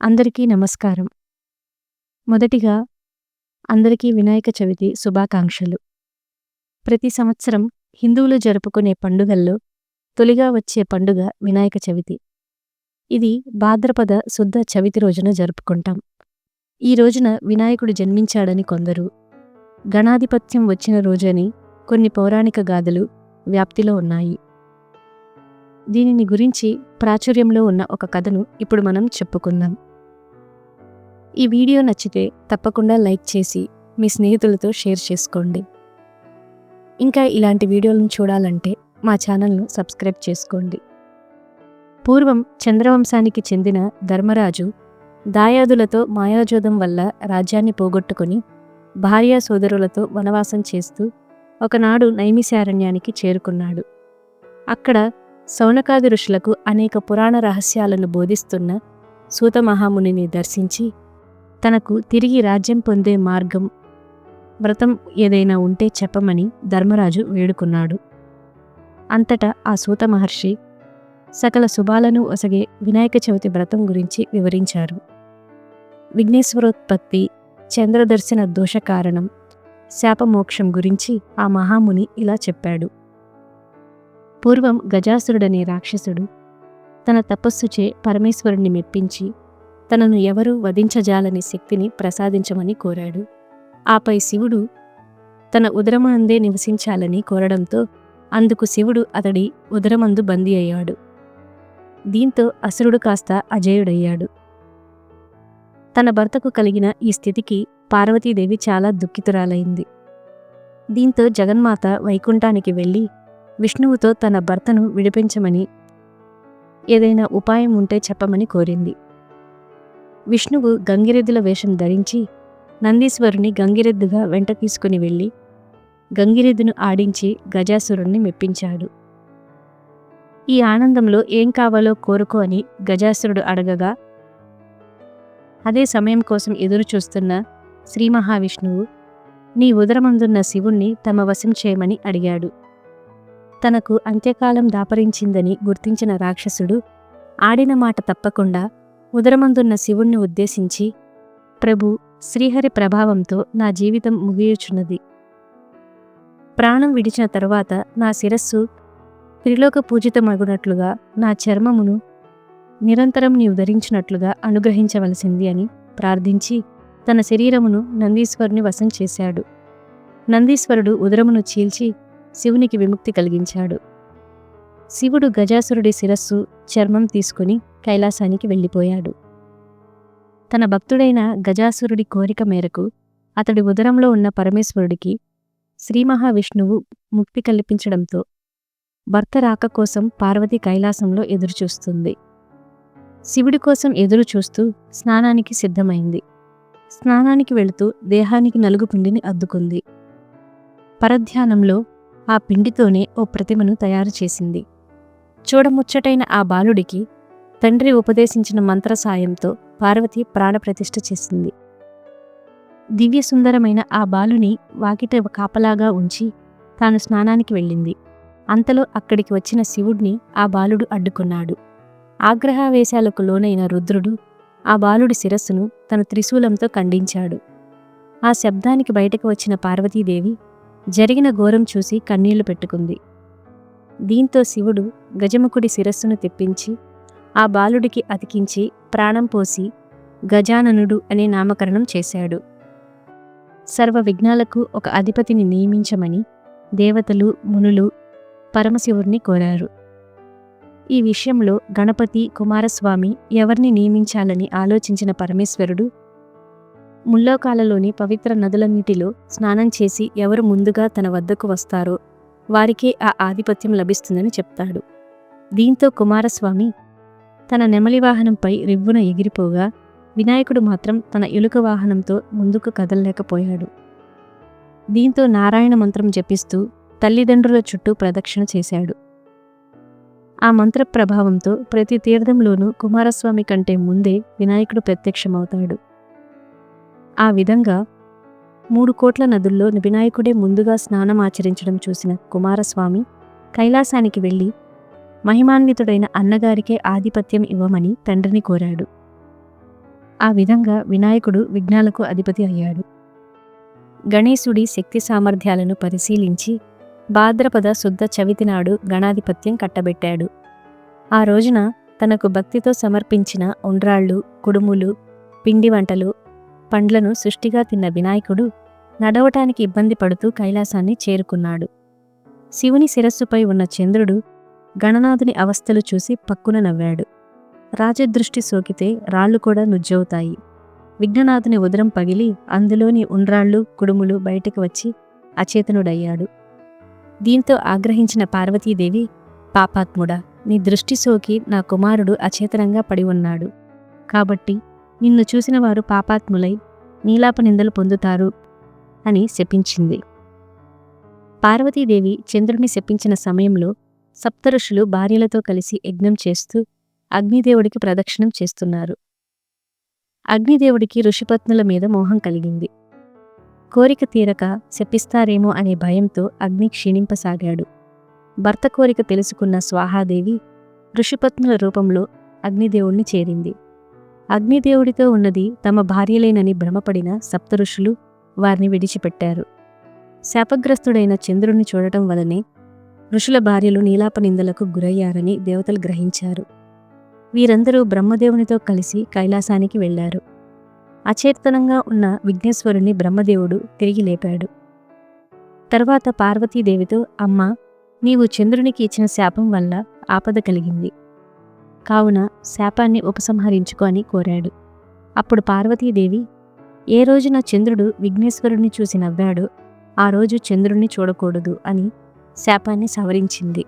అందరికీ నమస్కారం. మొదటిగా అందరికీ వినాయక చవితి శుభాకాంక్షలు. ప్రతి సంవత్సరం హిందువులు జరుపుకునే పండుగల్లో తొలిగా వచ్చే పండుగ వినాయక చవితి. ఇది భాద్రపద శుద్ధ చవితి రోజున జరుపుకుంటాం. ఈ రోజున వినాయకుడు జన్మించాడని కొందరు గణాధిపత్యం వచ్చిన రోజని కొన్ని పౌరాణిక గాథలు వ్యాప్తిలో ఉన్నాయి. దీనిని గురించి ప్రాచుర్యంలో ఉన్న ఒక కథను ఇప్పుడు మనం చెప్పుకుందాం. ఈ వీడియో నచ్చితే తప్పకుండా లైక్ చేసి మీ స్నేహితులతో షేర్ చేసుకోండి. ఇంకా ఇలాంటి వీడియోలను చూడాలంటే మా ఛానల్ను సబ్స్క్రైబ్ చేసుకోండి. పూర్వం చంద్రవంశానికి చెందిన ధర్మరాజు దాయాదులతో మాయాజోదం వల్ల రాజ్యాన్ని పోగొట్టుకుని భార్యా సోదరులతో వనవాసం చేస్తూ ఒకనాడు నైమిశారణ్యానికి చేరుకున్నాడు. అక్కడ సౌనకాది ఋషులకు అనేక పురాణ రహస్యాలను బోధిస్తున్న సూత మహామునిని దర్శించి తనకు తిరిగి రాజ్యం పొందే మార్గం వ్రతం ఏదైనా ఉంటే చెప్పమని ధర్మరాజు వేడుకున్నాడు. అంతటా ఆ సూత మహర్షి సకల శుభాలను ఒసగే వినాయక చవితి వ్రతం గురించి వివరించారు. విఘ్నేశ్వరోత్పత్తి చంద్రదర్శన దోష కారణం శాపమోక్షం గురించి ఆ మహాముని ఇలా చెప్పాడు. పూర్వం గజాసురుడనే రాక్షసుడు తన తపస్సుచే పరమేశ్వరుణ్ణి మెప్పించి తనను ఎవరూ వధించజాలని శక్తిని ప్రసాదించమని కోరాడు. ఆపై శివుడు తన ఉదరమందే నివసించాలని కోరడంతో అందుకు శివుడు అతడి ఉదరమందు బందీ అయ్యాడు. దీంతో అసురుడు కాస్త అజేయుడయ్యాడు. తన భర్తకు కలిగిన ఈ స్థితికి పార్వతీదేవి చాలా దుఃఖితురాలైంది. దీంతో జగన్మాత వైకుంఠానికి వెళ్ళి విష్ణువుతో తన భర్తను విడిపించమని ఏదైనా ఉపాయం ఉంటే చెప్పమని కోరింది. విష్ణువు గంగిరెద్దుల వేషం ధరించి నందీశ్వరుని గంగిరెద్దుగా వెంట తీసుకుని వెళ్ళి గంగిరెద్దును ఆడించి గజాసురుణ్ణి మెప్పించాడు. ఈ ఆనందంలో ఏం కావాలో కోరుకో అని గజాసురుడు అడగగా అదే సమయం కోసం ఎదురు చూస్తున్న శ్రీ మహావిష్ణువు నీ ఉదరమందున్న శివుణ్ణి తమ వశం చేయమని అడిగాడు. తనకు అంత్యకాలం దాపరించిందని గుర్తించిన రాక్షసుడు ఆడిన మాట తప్పకుండా ఉదరమందున్న శివుణ్ణి ఉద్దేశించి ప్రభు శ్రీహరి ప్రభావంతో నా జీవితం ముగియుచున్నది. ప్రాణం విడిచిన తరువాత నా శిరస్సు త్రిలోక పూజితమగునట్లుగా నా చర్మమును నిరంతరం నీవు ధరించినట్లుగా అనుగ్రహించవలసింది అని ప్రార్థించి తన శరీరమును నందీశ్వరుని వశం చేశాడు. నందీశ్వరుడు ఉదరమును చీల్చి శివునికి విముక్తి కలిగించాడు. శివుడు గజాసురుడి శిరస్సు చర్మం తీసుకుని కైలాసానికి వెళ్ళిపోయాడు. తన భక్తుడైన గజాసురుడి కోరిక మేరకు అతడి ఉదరంలో ఉన్న పరమేశ్వరుడికి శ్రీ మహావిష్ణువు ముక్తి కల్పించడంతో భర్త రాక కోసం పార్వతి కైలాసంలో ఎదురుచూస్తుంది. శివుడి కోసం ఎదురు చూస్తూ స్నానానికి సిద్ధమైంది. స్నానానికి వెళుతూ దేహానికి నలుగు పిండిని అద్దుకుంది. పరధ్యానంలో ఆ పిండితోనే ఓ ప్రతిమను తయారు చేసింది. చూడముచ్చటైన ఆ బాలుడికి తండ్రి ఉపదేశించిన మంత్ర సాయంతో పార్వతి ప్రాణప్రతిష్ఠ చేసింది. దివ్య సుందరమైన ఆ బాలుని వాకిట కాపలాగా ఉంచి తాను స్నానానికి వెళ్ళింది. అంతలో అక్కడికి వచ్చిన శివుడిని ఆ బాలుడు అడ్డుకున్నాడు. ఆగ్రహావేశాలకు లోనైన రుద్రుడు ఆ బాలుడి శిరస్సును తన త్రిశూలంతో ఖండించాడు. ఆ శబ్దానికి బయటకు వచ్చిన పార్వతీదేవి జరిగిన ఘోరం చూసి కన్నీళ్ళు పెట్టుకుంది. దీంతో శివుడు గజముఖుడి శిరస్సును తెప్పించి ఆ బాలుడికి అతికించి ప్రాణం పోసి గజాననుడు అనే నామకరణం చేశాడు. సర్వ విఘ్నాలకు ఒక అధిపతిని నియమించమని దేవతలు మునులు పరమశివుడిని కోరారు. ఈ విషయంలో గణపతి కుమారస్వామి ఎవరిని నియమించాలని ఆలోచించిన పరమేశ్వరుడు ముల్లోకాలలోని పవిత్ర నదులన్నిటిలో స్నానం చేసి ఎవరు ముందుగా తన వద్దకు వస్తారో వారికే ఆ ఆధిపత్యం లభిస్తుందని చెప్తాడు. దీంతో కుమారస్వామి తన నెమలి వాహనంపై రివ్వున ఎగిరిపోగా వినాయకుడు మాత్రం తన ఎలుక వాహనంతో ముందుకు కదలలేకపోయాడు. దీంతో నారాయణ మంత్రం జపిస్తూ తల్లిదండ్రుల చుట్టూ ప్రదక్షిణ చేశాడు. ఆ మంత్ర ప్రభావంతో ప్రతి తీర్థంలోనూ కుమారస్వామి కంటే ముందే వినాయకుడు ప్రత్యక్షమవుతాడు. ఆ విధంగా మూడు కోట్ల నదుల్లో వినాయకుడే ముందుగా స్నానం ఆచరించడం చూసిన కుమారస్వామి కైలాసానికి వెళ్ళి మహిమాన్వితుడైన అన్నగారికే ఆధిపత్యం ఇవ్వమని తండ్రిని కోరాడు. ఆ విధంగా వినాయకుడు విఘ్నాలకు అధిపతి అయ్యాడు. గణేశుడి శక్తి సామర్థ్యాలను పరిశీలించి భాద్రపద శుద్ధ చవితి నాడు గణాధిపత్యం కట్టబెట్టాడు. ఆ రోజున తనకు భక్తితో సమర్పించిన ఉండ్రాళ్ళు కుడుములు పిండి వంటలు పండ్లను సృష్టిగా తిన్న వినాయకుడు నడవటానికి ఇబ్బంది పడుతూ కైలాసాన్ని చేరుకున్నాడు. శివుని శిరస్సుపై ఉన్న చంద్రుడు గణనాథుని అవస్థలు చూసి పక్కున నవ్వాడు. రాజదృష్టి సోకితే రాళ్ళు కూడా నుజ్జవుతాయి. విఘ్ననాథుని ఉదరం పగిలి అందులోని ఉండ్రాళ్ళు కుడుములు బయటకు వచ్చి అచేతనుడయ్యాడు. దీంతో ఆగ్రహించిన పార్వతీదేవి పాపాత్ముడా నీ దృష్టి సోకి నా కుమారుడు అచేతనంగా పడి ఉన్నాడు. కాబట్టి నిన్ను చూసిన వారు పాపాత్ములై నీలాప నిందలు పొందుతారు అని శపించింది. పార్వతీదేవి చంద్రుడిని శపించిన సమయంలో సప్తఋషులు భార్యలతో కలిసి యజ్ఞం చేస్తూ అగ్నిదేవుడికి ప్రదక్షిణం చేస్తున్నారు. అగ్నిదేవుడికి ఋషిపత్నుల మీద మోహం కలిగింది. కోరిక తీరక శపిస్తారేమో అనే భయంతో అగ్ని క్షీణింపసాగాడు. భర్త కోరిక తెలుసుకున్న స్వాహాదేవి ఋషిపత్నుల రూపంలో అగ్నిదేవుణ్ణి చేరింది. అగ్నిదేవుడితో ఉన్నది తమ భార్యలేనని భ్రమపడిన సప్తఋషులు వారిని విడిచిపెట్టారు. శాపగ్రస్తుడైన చంద్రుణ్ణి చూడటం వలనే ఋషుల భార్యలు నీలాప నిందలకు గురయ్యారని దేవతలు గ్రహించారు. వీరందరూ బ్రహ్మదేవునితో కలిసి కైలాసానికి వెళ్ళారు అచేతనంగా ఉన్న విఘ్నేశ్వరుని బ్రహ్మదేవుడు తిరిగి లేపాడు. తర్వాత పార్వతీదేవితో అమ్మా నీవు చంద్రునికి ఇచ్చిన శాపం వల్ల ఆపద కలిగింది. కావున శాపాన్ని ఉపసంహరించుకొని కోరాడు. అప్పుడు పార్వతీదేవి ఏ రోజున చంద్రుడు విఘ్నేశ్వరుణ్ణి చూసి నవ్వాడో ఆ రోజు చంద్రుణ్ణి చూడకూడదు అని శాపాన్ని సవరించింది.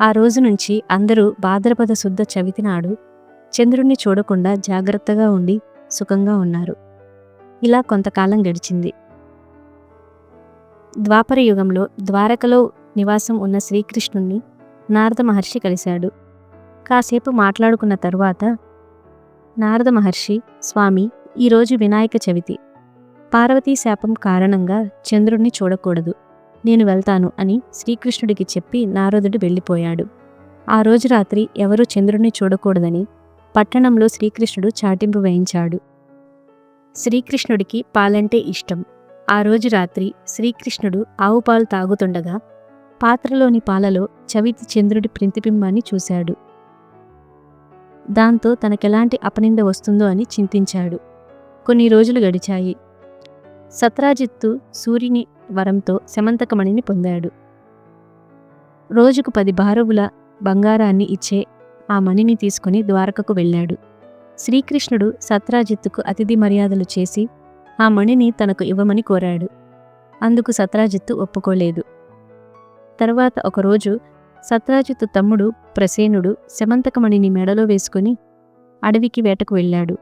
ఆ రోజు నుంచి అందరూ భాద్రపద శుద్ధ చవితి నాడు చంద్రుణ్ణి చూడకుండా జాగ్రత్తగా ఉండి సుఖంగా ఉన్నారు. ఇలా కొంతకాలం గడిచింది. ద్వాపర యుగంలో ద్వారకలో నివాసం ఉన్న శ్రీకృష్ణుణ్ణి నారద మహర్షి కలిశాడు. కాసేపు మాట్లాడుకున్న తరువాత నారద మహర్షి స్వామి ఈరోజు వినాయక చవితి. పార్వతీ శాపం కారణంగా చంద్రుణ్ణి చూడకూడదు. నేను వెళ్తాను అని శ్రీకృష్ణుడికి చెప్పి నారదుడు వెళ్ళిపోయాడు. ఆ రోజు రాత్రి ఎవరూ చంద్రుణ్ణి చూడకూడదని పట్టణంలో శ్రీకృష్ణుడు చాటింపు వేయించాడు. శ్రీకృష్ణుడికి పాలంటే ఇష్టం. ఆ రోజు రాత్రి శ్రీకృష్ణుడు ఆవు పాలు తాగుతుండగా పాత్రలోని పాలలో చవితి చంద్రుడి ప్రతిబింబాన్ని చూశాడు. దాంతో తనకెలాంటి అపనింద వస్తుందో అని చింతించాడు. కొన్ని రోజులు గడిచాయి. సత్రాజిత్తు సూర్యుని వరంతో శమంతకమణిని పొందాడు. రోజుకు పది బారువుల బంగారాన్ని ఇచ్చే ఆ మణిని తీసుకుని ద్వారకకు వెళ్ళాడు. శ్రీకృష్ణుడు సత్రాజిత్తుకు అతిథి మర్యాదలు చేసి ఆ మణిని తనకు ఇవ్వమని కోరాడు. అందుకు సత్రాజిత్తు ఒప్పుకోలేదు. తర్వాత ఒకరోజు సత్రాజిత్తు తమ్ముడు ప్రసేనుడు శమంతకమణిని మెడలో వేసుకుని అడవికి వేటకు వెళ్ళాడు.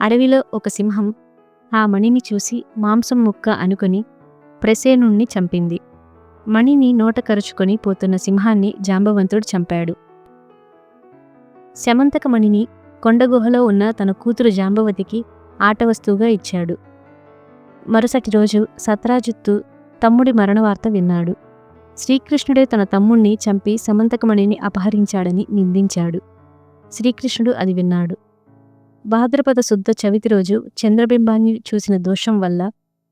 అడవిలో ఒక సింహం ఆ మణిని చూసి మాంసం ముక్క అనుకుని ప్రసేనుణ్ణి చంపింది. మణిని నోట కరుచుకొని పోతున్న సింహాన్ని జాంబవంతుడు చంపాడు. శమంతకమణిని కొండగుహలో ఉన్న తన కూతురు జాంబవతికి ఆటవస్తువుగా ఇచ్చాడు. మరుసటి రోజు సత్రాజిత్తు తమ్ముడి మరణవార్త విన్నాడు. శ్రీకృష్ణుడే తన తమ్ముణ్ణి చంపి సమంతకమణిని అపహరించాడని నిందించాడు. శ్రీకృష్ణుడు అది విన్నాడు. భాద్రపద శుద్ధ చవితి రోజు చంద్రబింబాన్ని చూసిన దోషం వల్ల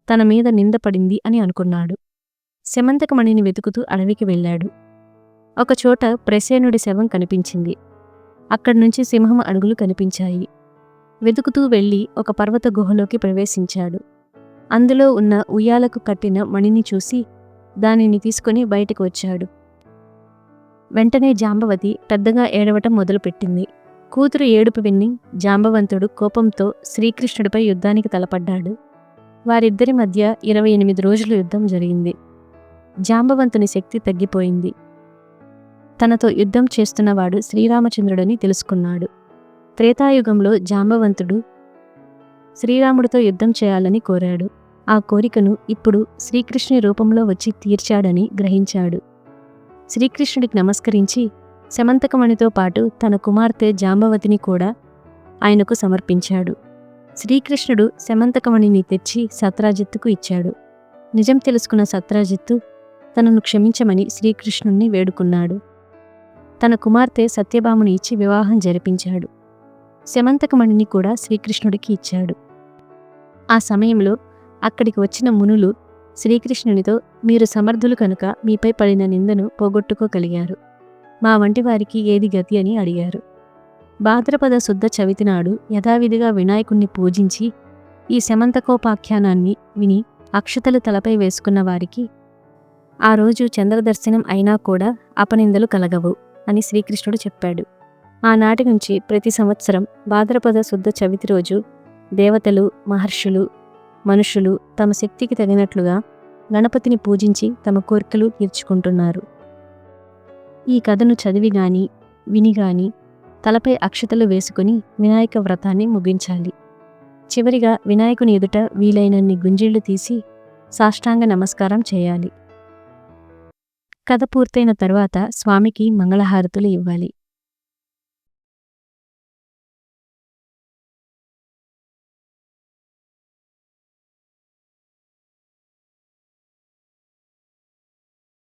తన మీద నిందపడింది అని అనుకున్నాడు. శమంతకమణిని వెతుకుతూ అడవికి వెళ్ళాడు. ఒకచోట ప్రసేనుడి శవం కనిపించింది. అక్కడి నుంచి సింహం అడుగులు కనిపించాయి. వెతుకుతూ వెళ్ళి ఒక పర్వత గుహలోకి ప్రవేశించాడు. అందులో ఉన్న ఉయ్యాలకు కట్టిన మణిని చూసి దానిని తీసుకుని బయటకు వచ్చాడు. వెంటనే జాంబవతి పెద్దగా ఏడవటం మొదలుపెట్టింది. కూతురు ఏడుపు విన్ని జాంబవంతుడు కోపంతో శ్రీకృష్ణుడిపై యుద్ధానికి తలపడ్డాడు. వారిద్దరి మధ్య ఇరవై ఎనిమిది రోజులు యుద్ధం జరిగింది. జాంబవంతుని శక్తి తగ్గిపోయింది. తనతో యుద్ధం చేస్తున్నవాడు శ్రీరామచంద్రుడని తెలుసుకున్నాడు. త్రేతాయుగంలో జాంబవంతుడు శ్రీరాముడితో యుద్ధం చేయాలని కోరాడు. ఆ కోరికను ఇప్పుడు శ్రీకృష్ణుని రూపంలో వచ్చి తీర్చాడని గ్రహించాడు. శ్రీకృష్ణుడికి నమస్కరించి శమంతకమణితో పాటు తన కుమార్తె జాంబవతిని కూడా ఆయనకు సమర్పించాడు. శ్రీకృష్ణుడు శమంతకమణిని తెచ్చి సత్రాజిత్తుకు ఇచ్చాడు. నిజం తెలుసుకున్న సత్రాజిత్తు తనను క్షమించమని శ్రీకృష్ణుణ్ణి వేడుకున్నాడు. తన కుమార్తె సత్యభాముని ఇచ్చి వివాహం జరిపించాడు. శమంతకమణిని కూడా శ్రీకృష్ణుడికి ఇచ్చాడు. ఆ సమయంలో అక్కడికి వచ్చిన మునులు శ్రీకృష్ణునితో మీరు సమర్థులు కనుక మీపై పడిన నిందను పోగొట్టుకోగలిగారు. మా వంటి వారికి ఏది గతి అని అడిగారు. భాద్రపద శుద్ధ చవితి నాడు యథావిధిగా వినాయకుణ్ణి పూజించి ఈ శమంతకోపాఖ్యానాన్ని విని అక్షతలు తలపై వేసుకున్న వారికి ఆ రోజు చంద్రదర్శనం అయినా కూడా అపనిందలు కలగవు అని శ్రీకృష్ణుడు చెప్పాడు. ఆనాటి నుంచి ప్రతి సంవత్సరం భాద్రపద శుద్ధ చవితి రోజు దేవతలు మహర్షులు మనుషులు తమ శక్తికి తగినట్లుగా గణపతిని పూజించి తమ కోరికలు తీర్చుకుంటున్నారు. ఈ కథను చదివి గాని విని గాని తలపై అక్షతలు వేసుకుని వినాయక వ్రతాన్ని ముగించాలి. చివరిగా వినాయకుని ఎదుట వీలైనన్ని గుంజిళ్ళు తీసి సాష్టాంగ నమస్కారం చేయాలి. కథ పూర్తయిన తర్వాత స్వామికి మంగళహారతులు ఇవ్వాలి.